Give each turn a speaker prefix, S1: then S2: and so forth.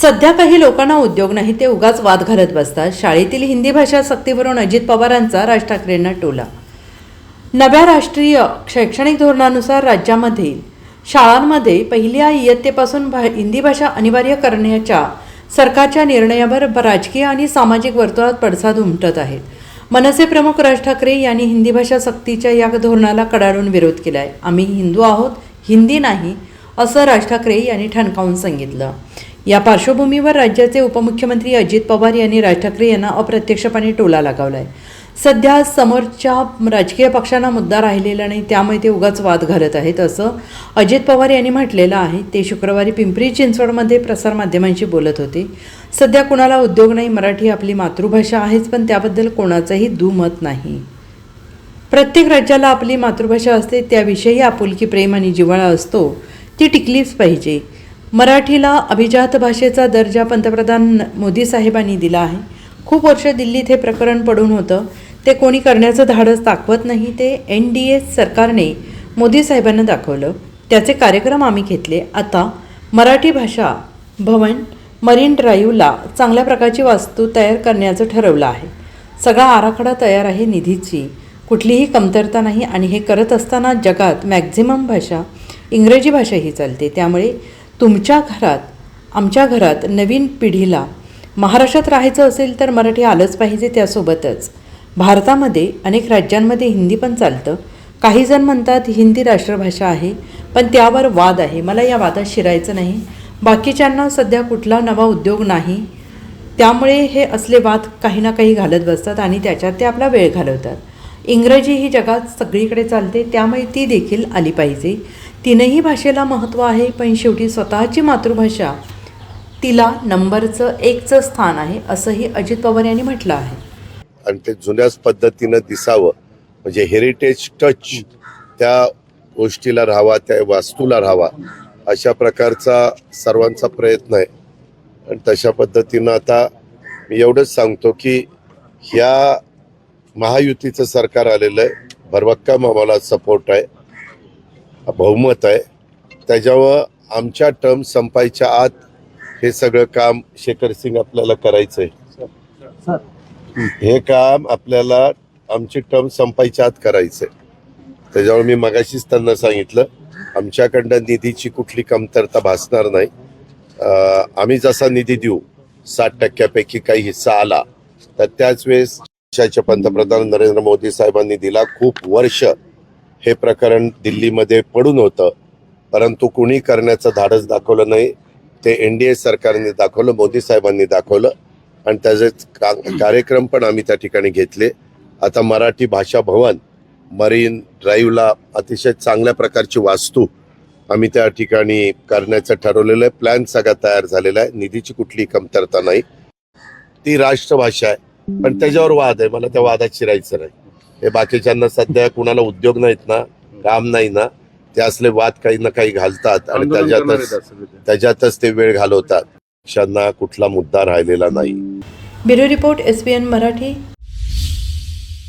S1: सध्या काही लोकांना उद्योग नाही ते उगाच वाद घालत बसतात. शाळेतील हिंदी भाषा सक्तीवरून अजित पवारांचा राज ठाकरेंना टोला. नव्या राष्ट्रीय शैक्षणिक धोरणानुसार राज्यामध्ये शाळांमध्ये पहिल्या इयत्तेपासून भा हिंदी भाषा अनिवार्य करण्याच्या सरकारच्या निर्णयावर राजकीय आणि सामाजिक वर्तुळात पडसाद उमटत आहेत मनसे प्रमुख राज ठाकरे यांनी हिंदी भाषा सक्तीच्या या धोरणाला कडाडून विरोध केला आहे आम्ही हिंदू आहोत हिंदी नाही असं राज ठाकरे यांनी ठणकावून सांगितलं. या पार्श्वभूमीवर राज्याचे उपमुख्यमंत्री अजित पवार यांनी राज ठाकरे यांना अप्रत्यक्षपणे टोला लगावला आहे सध्या समोरच्या राजकीय पक्षांना मुद्दा राहिलेला नाही त्यामुळे ते उगाच वाद घालत आहेत असं अजित पवार यांनी म्हटलेलं आहे. ते शुक्रवारी पिंपरी चिंचवडमध्ये प्रसारमाध्यमांशी बोलत होते. सध्या कुणाला उद्योग नाही मराठी आपली मातृभाषा आहेच पण त्याबद्दल कोणाचंही दुमत नाही. प्रत्येक राज्याला आपली मातृभाषा असते त्याविषयी आपुलकी प्रेम आणि जिव्हाळा असतो ती टिकलीच पाहिजे. मराठीला अभिजात भाषेचा दर्जा पंतप्रधान मोदी साहेबांनी दिला आहे. खूप वर्ष दिल्लीत हे प्रकरण पडून होतं. ते कोणी करण्याचं धाडस दाखवत नाही ते एन डी ए सरकारने मोदी साहेबांना दाखवलं. त्याचे कार्यक्रम आम्ही घेतले. आता मराठी भाषा भवन मरीन ड्राईव्हला चांगल्या प्रकारची वास्तू तयार करण्याचं ठरवलं आहे. सगळा आराखडा तयार आहे निधीची. कुठलीही कमतरता नाही आणि हे करत असताना जगात मॅक्झिमम भाषा इंग्रजी भाषा ही चालते. त्यामुळे तुमच्या घरात आमच्या घरात नवीन पिढीला महाराष्ट्रात राहायचं असेल तर मराठी आलंच पाहिजे त्यासोबतच. भारतामध्ये अनेक राज्यांमध्ये हिंदी पण चालतं. काही जण म्हणतात हिंदी राष्ट्रभाषा आहे पण त्यावर वाद आहे. मला या वादात शिरायचं नाही. बाकीच्यांना सध्या कुठला नवा उद्योग नाही. त्यामुळे हे असले वाद काही ना काही घालत बसतात आणि त्याच्यात ते आपला वेळ घालवतात. इंग्रजी ही जगात सगळीकडे चालते त्यामुळे ती देखील आली पाहिजे. तीनही भाषेला महत्त्व आहे पण शेवटी स्वतःची मातृभाषा तिला नंबरचं एकचं स्थान आहे असंही अजित पवार यांनी म्हटलं आहे.
S2: आणि ते जुन्याच पद्धतीनं दिसावं म्हणजे हेरिटेज टच त्या गोष्टीला राहावा त्या वास्तूला राहावा अशा प्रकारचा सर्वांचा प्रयत्न आहे. आणि तशा पद्धतीनं आता मी एवढंच सांगतो की ह्या महायुतीचं सरकार आलेलं आहे भरभक्कम आम्हाला सपोर्ट आहे. बहुमत आहे. त्याच्यावर आमच्या टर्म संपायच्या आत हे सगळं काम शेखर सिंग आपल्याला करायचं आहे हे काम आपल्याला आमची टर्म संपायच्या आत करायचंय. त्याच्यामुळे मी मगाशीच त्यांना सांगितलं आमच्याकडनं निधीची कुठली कमतरता भासणार नाही. आम्ही जसा निधी देऊ साठ टक्क्यापैकी काही हिस्सा आला तर त्याच वेळेस देशाचे पंतप्रधान नरेंद्र मोदी साहेबांनी दिला खूप वर्ष. हे प्रकरण दिल्लीमध्ये पडून होतं. परंतु कुणी करण्याचं धाडस दाखवलं नाही. ते एन डी ए सरकारने दाखवलं मोदी साहेबांनी दाखवलं. आणि त्याचे का- कार्यक्रम पण आम्ही त्या ठिकाणी घेतले. आता मराठी भाषा भवन मरीन ड्राईव्हला अतिशय चांगल्या प्रकारची वास्तू आम्ही त्या ठिकाणी करण्याचं ठरवलेलं आहे. प्लॅन सगळा तयार झालेला आहे. निधीची कुठली कमतरता नाही. ती राष्ट्रभाषा आहे. पण त्याच्यावर वाद आहे. मला त्या वादात शिरायचं नाही. हे बाकीच्यांना सध्या कुणाला उद्योग नाहीत ना काम नाही ना ते असले वाद काही ना काही घालतात आणि त्याच्यातच. त्याच्यातच ते वेळ घालवतात. पक्षांना कुठला मुद्दा राहिलेला नाही.
S1: Bureau report S B N Marathi.